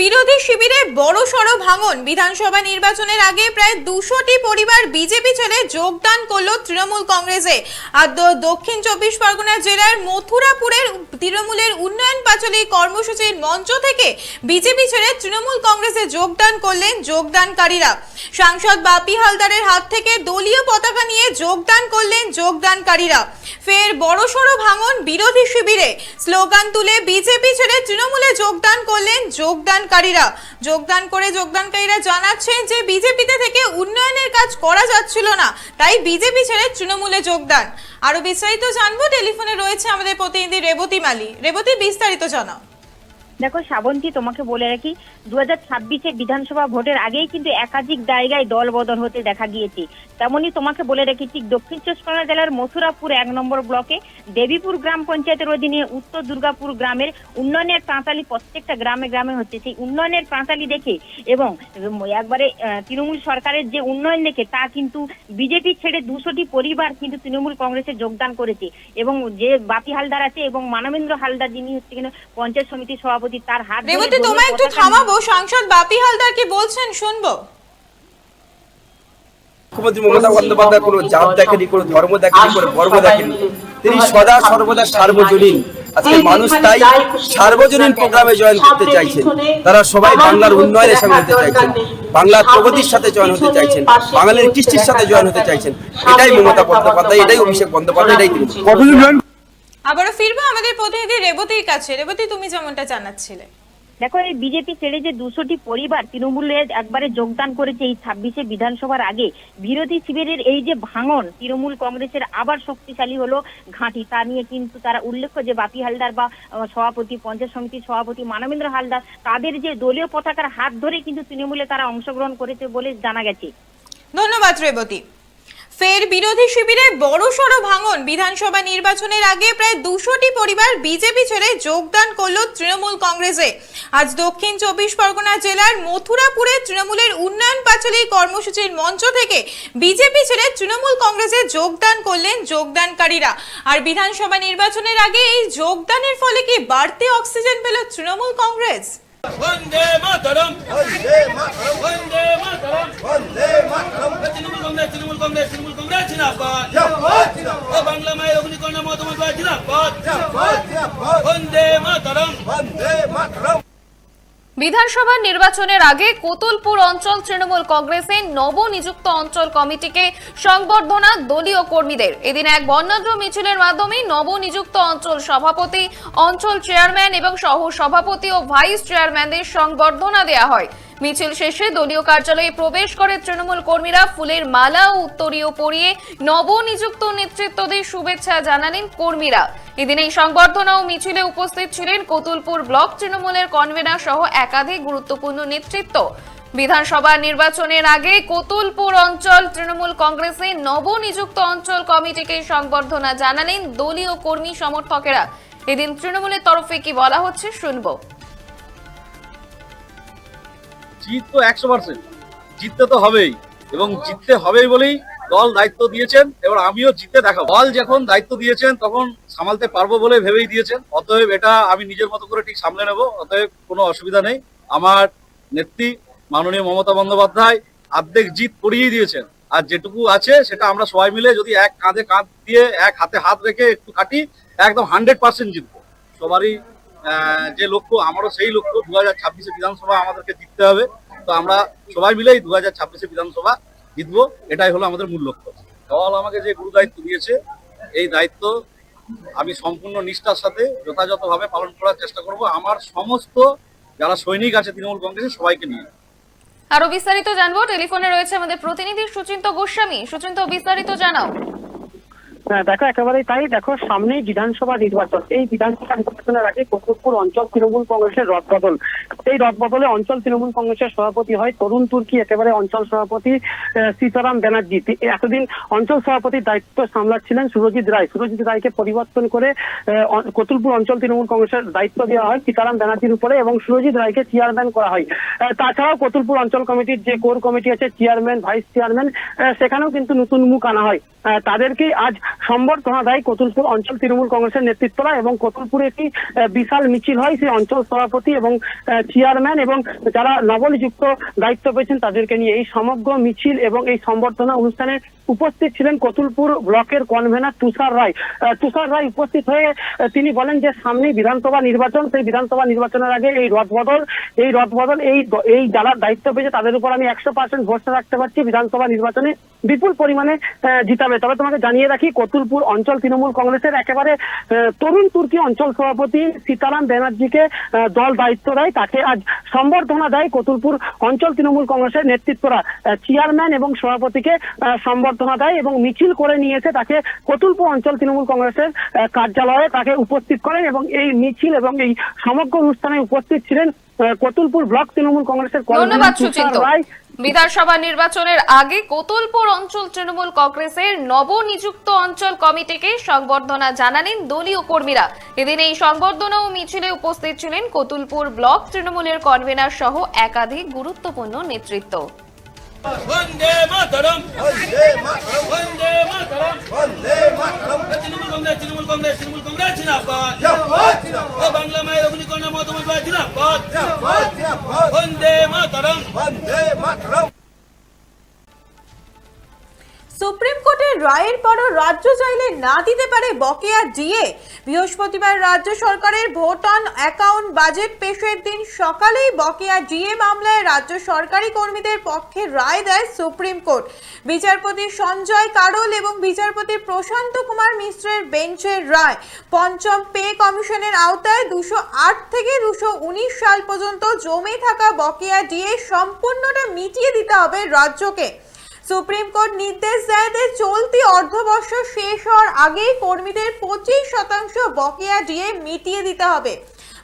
বিরোধী শিবিরে বড় সড় ভাঙন। বিধানসভা নির্বাচনের আগে প্রায় দুশোটি পরিবার বিজেপি ছেড়ে যোগদান করল তৃণমূল কংগ্রেসে। আর দক্ষিণ চব্বিশ পরগনা জেলার মথুরাপুরের তৃণমূলের উন্নয়ন পাঁচলী কর্মসূচির মঞ্চ থেকে বিজেপি ছেড়ে তৃণমূল কংগ্রেসে যোগদান করলেন যোগদানকারীরা। সাংসদ বাপি হালদারের হাত থেকে দলীয় পতাকা নিয়ে যোগদান করলেন যোগদানকারীরা। ফের বড় বড়সড় ভাঙন বিরোধী শিবিরে। স্লোগান তুলে বিজেপি ছেড়ে তৃণমূলে যোগদান করলেন যোগদানকারীরা যোগদান করে যোগদানকারীরা জানাচ্ছেন যে, বিজেপিতে থেকে উন্নয়নের কাজ করা যাচ্ছিল না, তাই বিজেপি ছেড়ে তৃণমূলে যোগদান। আরও বিস্তারিত জানব, টেলিফোনে রয়েছে আমাদের প্রতিনিধি রেবতী মালী। রেবতী, বিস্তারিত জানাও। দেখো, শ্রাবন্তী, তোমাকে বলে রাখি দু হাজার ছাব্বিশে বিধানসভা ভোটের আগেই কিন্তু একাধিক জায়গায় দল বদল হতে দেখা গিয়েছে। তেমনই তোমাকে বলে রাখি, ঠিক দক্ষিণ চব্বিশ পরগনা জেলার মথুরাপুর এক নম্বর ব্লকে, দেবীপুর গ্রাম পঞ্চায়েতের অধীনে উত্তর দুর্গাপুর গ্রামের উন্নয়নের প্রাঁতালি প্রত্যেকটা গ্রামে গ্রামে হচ্ছে। সেই উন্নয়নের প্রাঁতালি দেখে এবং একবারে তৃণমূল সরকারের যে উন্নয়ন দেখে, তা কিন্তু বিজেপি ছেড়ে দুশোটি পরিবার কিন্তু তৃণমূল কংগ্রেসে যোগদান করেছে। এবং যে বাপি হালদার আছে এবং মানবেন্দ্র হালদার যিনি হচ্ছে কিনা পঞ্চায়েত সমিতির সভাপতি তার হাত রেবতী তোমায় একটু থামাবো? সাংসদ বাপি হালদার কি বলছেন শুনব। মুখ্যমন্ত্রী মমতা বন্দ্যোপাধ্যায় কোনো জাত দেখেনি কোনো ধর্ম দেখেনি কোনো দেখেনি। তিনি সদা সর্বদা সার্বজনীন। আজকে মানুষ তাই সার্বজনীন প্রোগ্রামে জয়েন করতে চাইছেন। তারা সবাই বাংলার উন্নয়নের সঙ্গে হতে চাইছেন। বাংলার প্রগতির সাথে জয়েন হতে চাইছেন। বাঙালির কৃষ্টির সাথে জয়েন হতে চাইছেন। এটাই মমতা বন্দ্যোপাধ্যায় এটাই অভিষেক বন্দ্যোপাধ্যায় এটাই তিনি। আবারও ফিরবো আমাদের প্রতিনিধি রেবতীর কাছে। রেবতী তুমি যেমনটা জানাচ্ছিলে। দেখো এই বিজেপি ছেড়ে যে দুশোটি পরিবার তৃণমূলে একবারে যোগদান করেছে এই ছাব্বিশে বিধানসভার আগে বিরোধী শিবিরের এই যে ভাঙন তৃণমূল কংগ্রেসের আবার শক্তিশালী হলো ঘাঁটি। তা নিয়ে কিন্তু তারা উল্লেখ্য যে বাপি হালদার বা সভাপতি পঞ্চায়েত সমিতির সভাপতি মানবেন্দ্র হালদার তাদের যে দলীয় পতাকার হাত ধরে কিন্তু তৃণমূলে তারা অংশগ্রহণ করেছে বলে জানা গেছে। ধন্যবাদ রেবতী। ফের বিরোধী শিবিরে বড়সড় ভাঙন। বিধানসভা নির্বাচনের আগে প্রায় দুশোটি পরিবার বিজেপি ছেড়ে যোগদান করল তৃণমূল কংগ্রেসে। আজ দক্ষিণ চব্বিশ পরগনা জেলার মথুরাপুরে তৃণমূলের উন্নয়ন পাঁচালী কর্মসূচির মঞ্চ থেকে বিজেপি ছেড়ে তৃণমূল কংগ্রেসে যোগদান করলেন যোগদানকারীরা। আর বিধানসভা নির্বাচনের আগে এই যোগদানের ফলে কি বাড়তি অক্সিজেন পেল তৃণমূল কংগ্রেস? বন্দে মাতরম। বিধানসভা নির্বাচনের আগে কোতুলপুর অঞ্চল তৃণমূল কংগ্রেসের নবনিযুক্ত অঞ্চল কমিটিকে সংবর্ধনা দলীয় কর্মীদের। এদিন এক বর্ণাঢ্য মিছিলের মাধ্যমে নবনিযুক্ত অঞ্চল সভাপতি, অঞ্চল চেয়ারম্যান এবং সহ সভাপতি ও ভাইস চেয়ারম্যানদের সংবর্ধনা দেওয়া হয়। মিছিল শেষে দলীয় কার্যালয়ে প্রবেশ করে তৃণমূল কর্মীরা ফুলের মালা ও উত্তরীয় পরিয়ে নবনিযুক্ত নেতৃত্বদের শুভেচ্ছা জানালেন কর্মীরা। এদিন এই সংবর্ধনা ও মিছিলে উপস্থিত ছিলেন কতুলপুর ব্লক তৃণমূলের কনভেনার সহ একাধিক গুরুত্বপূর্ণ নেতৃত্ব। বিধানসভা নির্বাচনের আগে কতুলপুর অঞ্চল তৃণমূল কংগ্রেসের নবনিযুক্ত অঞ্চল কমিটিকে সংবর্ধনা জানালেন দলীয় কর্মী সমর্থকেরা। এদিন তৃণমূলের তরফে কি বলা হচ্ছে শুনব। জিত তো একশো পার্সেন্ট জিততে তো হবেই এবং জিততে হবেই বলেই দল দায়িত্ব দিয়েছেন। এবার আমিও জিতে দেখাবো। দল যখন দায়িত্ব দিয়েছেন তখন সামালতে পারব বলে ভেবেই দিয়েছেন। অতএব এটা আমি নিজের মতো করে ঠিক সামলে নেব। অতএব কোনো অসুবিধা নেই। আমার নেত্রী মাননীয় মমতা বন্দ্যোপাধ্যায় অর্ধেক জিত করিয়েই দিয়েছেন। আর যেটুকু আছে সেটা আমরা সবাই মিলে যদি এক কাঁধে কাঁধ দিয়ে, এক হাতে হাত রেখে একটু কাটি একদম হান্ড্রেড পার্সেন্ট জিতবো। সবারই যে লক্ষ্য, আমারও সেই লক্ষ্য, দু হাজার ছাব্বিশে বিধানসভা আমাদেরকে জিততে হবে। তো আমরা সবাই মিলেই দু হাজার ছাব্বিশে বিধানসভা জিতবো। এটাই হলো আমাদের মূল লক্ষ্য। দল আমাকে যে গুরু দায়িত্ব দিয়েছে, এই দায়িত্ব আমি সম্পূর্ণ নিষ্ঠার সাথে যথাযথভাবে পালন করার চেষ্টা করব। আমার সমস্ত যারা সৈনিক আছে তৃণমূল কংগ্রেসের সবাইকে নিয়ে। আরও বিস্তারিত জানব। টেলিফোনে রয়েছে আমাদের প্রতিনিধি সুচিন্ত গোস্বামী। সুচিন্ত বিস্তারিত জানাও। দেখো, একেবারেই তাই। দেখো, সামনেই বিধানসভা নির্বাচন। এই বিধানসভা নির্বাচনের আগে কতুলপুর অঞ্চল তৃণমূল কংগ্রেসের রদবদল। এই রদবদলে অঞ্চল তৃণমূল কংগ্রেসের সভাপতি হয় তরুণ তুর্কি, একেবারে অঞ্চল সভাপতি সীতারাম ব্যানার্জি। এতদিন অঞ্চল সভাপতির দায়িত্ব সামলাচ্ছিলেন সুরজিৎ রায়। সুরজিৎ রায়কে পরিবর্তন করে কতুলপুর অঞ্চল তৃণমূল কংগ্রেসের দায়িত্ব দেওয়া হয় সীতারাম ব্যানার্জির উপরে এবং সুরজিৎ রায়কে চেয়ারম্যান করা হয়। তাছাড়াও কতুলপুর অঞ্চল কমিটির যে কোর কমিটি আছে, চেয়ারম্যান, ভাইস চেয়ারম্যান সেখানেও কিন্তু নতুন মুখ আনা হয়। তাদেরকেই আজ সম্বর্ধনা দেয় কতুলপুর অঞ্চল তৃণমূল কংগ্রেসের নেতৃত্বরা এবং কতুলপুরে একটি বিশাল মিছিল হয় সেই অঞ্চল সভাপতি এবং চেয়ারম্যান এবং যারা নবনিযুক্ত দায়িত্ব পেয়েছেন তাদেরকে নিয়ে এই সমগ্র মিছিল এবং এই সম্বর্ধনা অনুষ্ঠানে উপস্থিত ছিলেন কতুলপুর ব্লকের কনভেনার তুষার রায়। তুষার রায় উপস্থিত হয়ে তিনি বলেন যে সামনেই বিধানসভা নির্বাচন সেই বিধানসভা নির্বাচনের আগে এই রদবদল এই রদবদল এই এই যারা দায়িত্ব পেয়েছে তাদের উপর আমি একশো পার্সেন্ট ভরসা রাখতে পারছি বিধানসভা নির্বাচনে বিপুল পরিমাণে জিতাবে। তবে তোমাকে জানিয়ে রাখি কতুলপুর অঞ্চল তৃণমূল কংগ্রেসের একেবারে তরুণ তুর্কি অঞ্চল সভাপতি সীতারাম ব্যানার্জিকে দল দায়িত্ব দেয়। তাকে আজ সম্বর্ধনা দেয় কতুলপুর অঞ্চল তৃণমূল কংগ্রেসের নেতৃত্বরা। চেয়ারম্যান এবং সভাপতিকে আহ, সম্বর্ধনা দেয় এবং মিছিল করে নিয়ে এসে তাকে কতুলপুর অঞ্চল তৃণমূল কংগ্রেসের কার্যালয়ে তাকে উপস্থিত করেন এবং এই মিছিল এবং এই সমগ্র অনুষ্ঠানে উপস্থিত ছিলেন কতুলপুর ব্লক তৃণমূল কংগ্রেসের ধন্যবাদ সুচিন্ত। বিধানসভা নির্বাচনের আগে কোতুলপুর অঞ্চল তৃণমূল কংগ্রেসের নবনিযুক্ত অঞ্চল কমিটিকে সংবর্ধনা জানালেন দলীয় কর্মীরা। এদিন এই সংবর্ধনা ও মিছিলে উপস্থিত ছিলেন কোতুলপুর ব্লক তৃণমূলের কনভেনার সহ একাধিক গুরুত্বপূর্ণ নেতৃত্ব। বন্দে মাতরম বন্দে মাতরম তৃণমূল কংগ্রেস তৃণমূল কংগ্রেস তৃণমূল কংগ্রেস জিন্দাবাদ ও বাংলা মায়ের অগ্নিকন্যা বন্দ্যোপাধ্যায় জিন্দাবাদ বন্দে মাতরম সুপ্রিম কোর্টের রায়ের পরও রাজ্য চাইলে না দিতে পারে বকেয়া ডিএ। বৃহস্পতিবার রাজ্য সরকারের ভোট অন অ্যাকাউন্ট বাজেট পেশের দিন সকালেই বকেয়া ডিএ মামলায় রাজ্য সরকারি কর্মীদের পক্ষে রায় দেয় সুপ্রিম কোর্ট। বিচারপতি সঞ্জয় কারোল এবং বিচারপতি প্রশান্ত কুমার মিশ্রের বেঞ্চের রায়। পঞ্চম পে কমিশনের আওতায় দুশো আট থেকে দুশো উনিশ সাল পর্যন্ত জমে থাকা বকেয়া ডিএ সম্পূর্ণটা মিটিয়ে দিতে হবে রাজ্যকে। সুপ্রিম কোর্ট নির্দেশ দেয় যে চলতি অর্ধবর্ষ শেষ হওয়ার আগেই কর্মীদের পঁচিশ শতাংশ বকেয়া ডিএ মিটিয়ে দিতে হবে।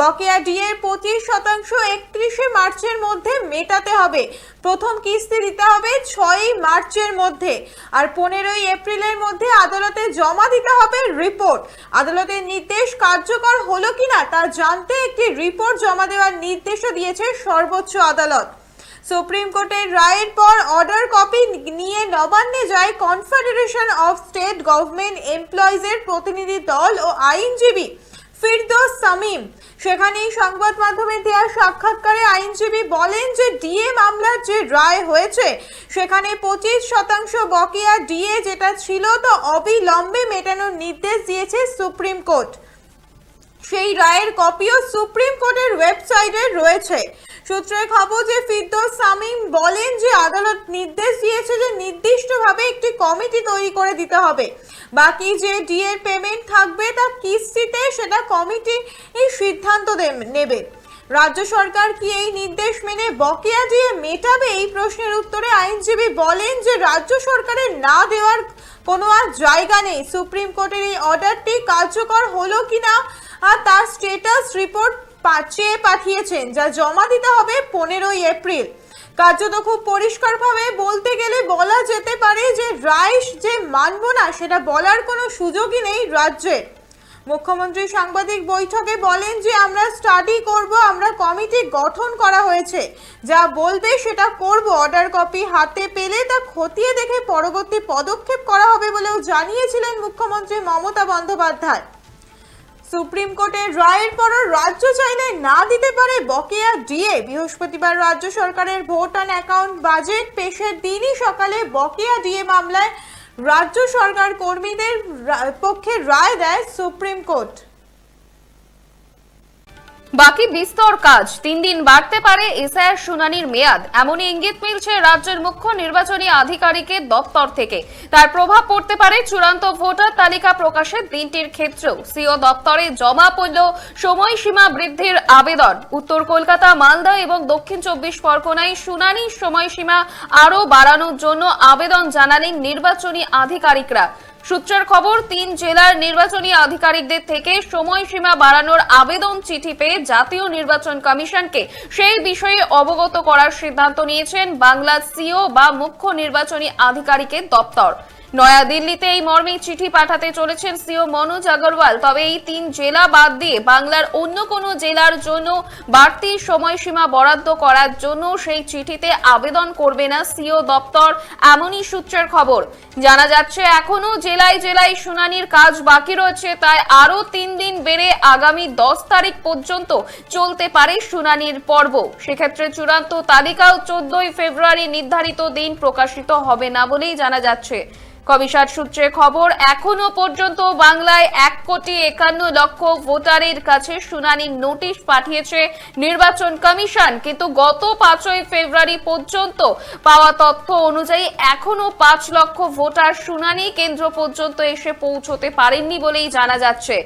বকেয়া ডিএ পঁচিশ শতাংশ একত্রিশে মার্চের মধ্যে মেটাতে হবে। প্রথম কিস্তি দিতে হবে ছয়ই মার্চের মধ্যে। আর পনেরোই এপ্রিলের মধ্যে আদালতে জমা দিতে হবে রিপোর্ট। আদালতের নির্দেশ কার্যকর হলো কিনা তা জানতে একটি রিপোর্ট জমা দেওয়ার নির্দেশও দিয়েছে সর্বোচ্চ আদালত। সুপ্রিম কোর্টের রায়ের পর অর্ডার কপি নিয়ে নবান্নে যায় কনফেডারেশন অফ স্টেট গভর্নমেন্ট এমপ্লয়িজের প্রতিনিধি দল ও আইনজীবী ফিরদোস সামিম সেখানেই সংবাদ মাধ্যমে দেওয়া সাক্ষাৎকারে আইনজীবী বলেন যে ডিএ মামলার যে রায় হয়েছে, সেখানে পঁচিশ শতাংশ বকেয়া ডিএ যেটা ছিল তা অবিলম্বে মেটানোর নির্দেশ দিয়েছে সুপ্রিম কোর্ট। সেই রায়ের কপিও সুপ্রিম কোর্টের ওয়েবসাইটে রয়েছে। সূত্রের খবর যে ফিরদৌস সামিম বলেন যে আদালত নির্দেশ দিয়েছে যে নির্দিষ্টভাবে একটি কমিটি তৈরি করে দিতে হবে। বাকি যে ডিএর পেমেন্ট থাকবে তা কিস্তিতে সেটা কমিটি সিদ্ধান্ত নেবে। রাজ্য সরকার কি এই নির্দেশ মেনে বকেয়া দিয়ে মেটাবে এই প্রশ্নের উত্তরে আইনজীবী বলেন যে রাজ্য সরকারের না দেওয়ার কোনো আর জায়গা নেই। সুপ্রিম কোর্টের এই অর্ডারটি কার্যকর হলো কিনা আর তার স্টেটাস রিপোর্ট চেয়ে পাঠিয়েছেন, যা জমা দিতে হবে পনেরোই এপ্রিল। কার্যত খুব পরিষ্কারভাবে বলতে গেলে বলা যেতে পারে যে রায় যে মানব না, সেটা বলার কোনো সুযোগই নেই রাজ্যের মুখ্যমন্ত্রী সাংবাদিক বৈঠকে বলেন যে আমরা স্টাডি করব, আমরা কমিটি গঠন করা হয়েছে। যা বলবে সেটা করব অর্ডার কপি হাতে পেলে তা খতিয়ে দেখে পরবর্তী পদক্ষেপ করা হবে বলেও জানিয়েছিলেন মুখ্যমন্ত্রী মমতা বন্দ্যোপাধ্যায়। সুপ্রিম কোর্টের রায়ের পরও রাজ্য চাইলে না দিতে পারে বকেয়া ডিএ। বৃহস্পতিবার রাজ্য সরকারের ভোট অন অ্যাকাউন্ট বাজেট পেশের দিনই সকালে বকেয়া ডিএ মামলায় রাজ্য সরকার কর্মীদের পক্ষে রায় দেয় সুপ্রিম কোর্ট। বাকি বিস্তর কাজ, তিন দিন বাড়তে পারে এসআইআর শুনানির মেয়াদ। এমনই ইঙ্গিত মিলছে রাজ্যের মুখ্য নির্বাচনী আধিকারিকের দপ্তর থেকে। তার প্রভাব পড়তে পারে চূড়ান্ত ভোটার তালিকা প্রকাশের দিনটির ক্ষেত্রেও। সিও দপ্তরে জমা পড়ল সময়সীমা বৃদ্ধির আবেদন। উত্তর কলকাতা, মালদা এবং দক্ষিণ চব্বিশ পরগনায় শুনানির সময়সীমা আরও বাড়ানোর জন্য আবেদন জানালেন নির্বাচনী আধিকারিকরা। সূত্রের খবর, তিন জেলার নির্বাচনী আধিকারিকদের থেকে সময়সীমা বাড়ানোর আবেদন চিঠি পেয়ে জাতীয় নির্বাচন কমিশনকে সেই বিষয়ে অবগত করার সিদ্ধান্ত নিয়েছেন বাংলা সিও বা মুখ্য নির্বাচনী আধিকারিকের দপ্তর। নয়াদিল্লিতে এই মর্মে চিঠি পাঠাতে চলেছেন সিও মনোজ আগরওয়াল। তবে এই তিন জেলা বাদ দিয়ে বাংলার অন্য কোনো জেলার জন্য বাড়তি সময়সীমা বরাদ্দ করার জন্য সেই চিঠিতে আবেদন করবে না সিও দপ্তর, এমনই সূত্রের খবর। জানা যাচ্ছে, এখনও জেলায় জেলায় শুনানির কাজ বাকি রয়েছে, তাই আরও তিন দিন বেড়ে আগামী দশ তারিখ পর্যন্ত চলতে পারে শুনানির পর্ব। সেক্ষেত্রে চূড়ান্ত তালিকাও চোদ্দই ফেব্রুয়ারি নির্ধারিত দিন প্রকাশিত হবে না বলেই জানা যাচ্ছে। কমিশন সূত্রে খবর, এখনও পর্যন্ত বাংলায় এক কোটি একান্ন লক্ষ ভোটারের কাছে শুনানির নোটিশ পাঠিয়েছে নির্বাচন কমিশন। কিন্তু গত পাঁচই ফেব্রুয়ারি পর্যন্ত পাওয়া তথ্য অনুযায়ী এখনও পাঁচ লক্ষ ভোটার শুনানি কেন্দ্র পর্যন্ত এসে পৌঁছতে পারেননি বলেই জানা যাচ্ছে।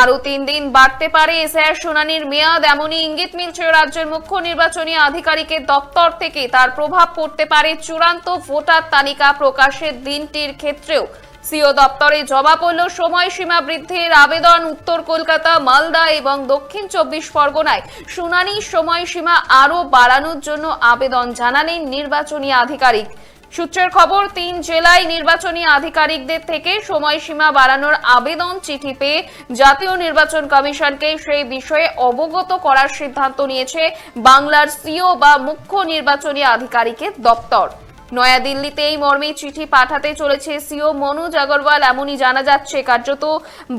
আরও তিন দিন বাড়তে পারে এসআইআর শুনানির মেয়াদ। এমনই ইঙ্গিত মিলছে রাজ্যের মুখ্য নির্বাচনী আধিকারিকের দপ্তর থেকে। তার প্রভাব পড়তে পারে চূড়ান্ত ভোটার তালিকা প্রকাশের দিনটির ক্ষেত্রেও। সিও দপ্তরে জমা পড়ল সময়সীমা বৃদ্ধির আবেদন উত্তর কলকাতা, মালদা এবং দক্ষিণ চব্বিশ পরগনায়। শুনানির সময়সীমা আরও বাড়ানোর জন্য আবেদন জানালেন নির্বাচনী আধিকারিক। সূত্রের খবর, তিন জেলায় নির্বাচনী আধিকারিকদের থেকে সময়সীমা বাড়ানোর আবেদন চিঠি পেয়ে জাতীয় নির্বাচন কমিশনকে সেই বিষয়ে অবগত করার সিদ্ধান্ত নিয়েছে বাংলার সিও বা মুখ্য নির্বাচনী আধিকারিকের দপ্তর। নয়াদিল্লিতে এই মর্মে চিঠি পাঠাতে চলেছে সিও মনোজ আগরওয়াল, এমনই জানা যাচ্ছে। কার্যত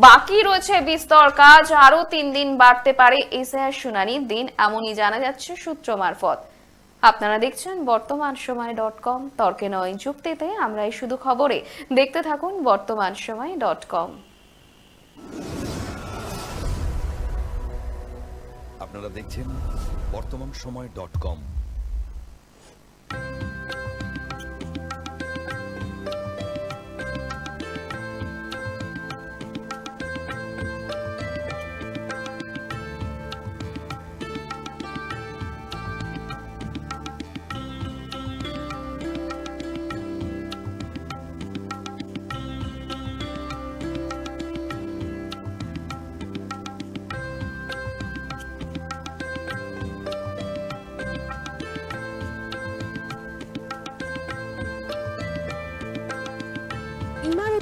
বাকি রয়েছে বিস্তর কাজ, আরও তিন দিন বাড়তে পারে এসআইআর শুনানির দিন, এমনই জানা যাচ্ছে সূত্র মারফত। আপনারা দেখছেন বর্তমান সময় ডট কম, তর্কে নয় যুক্তিতে আমরা এই শুধু খবরে। দেখতে থাকুন বর্তমান সময় ডট কম। আপনারা দেখছেন বর্তমান সময় ডট কম।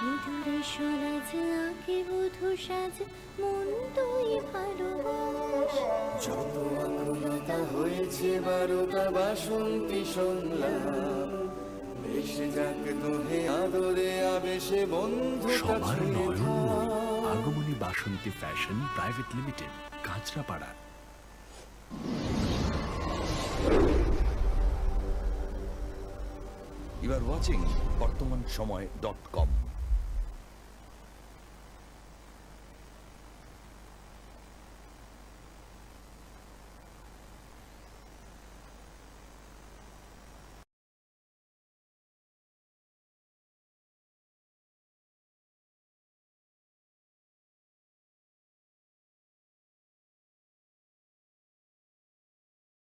সিঁদুরে সরাজ আঁকে বধু সাজ মন তুই ভালোবাস। যত আকুলতা হয়েছে বারোটা বাসন্তী সংলাপ এসে যাক তোহে আদরে আবেশে বন্ধু সবার নয়ন আগমনী Basanti fashion private limited Kanchrapara. You are watching Bartaman Samay dot com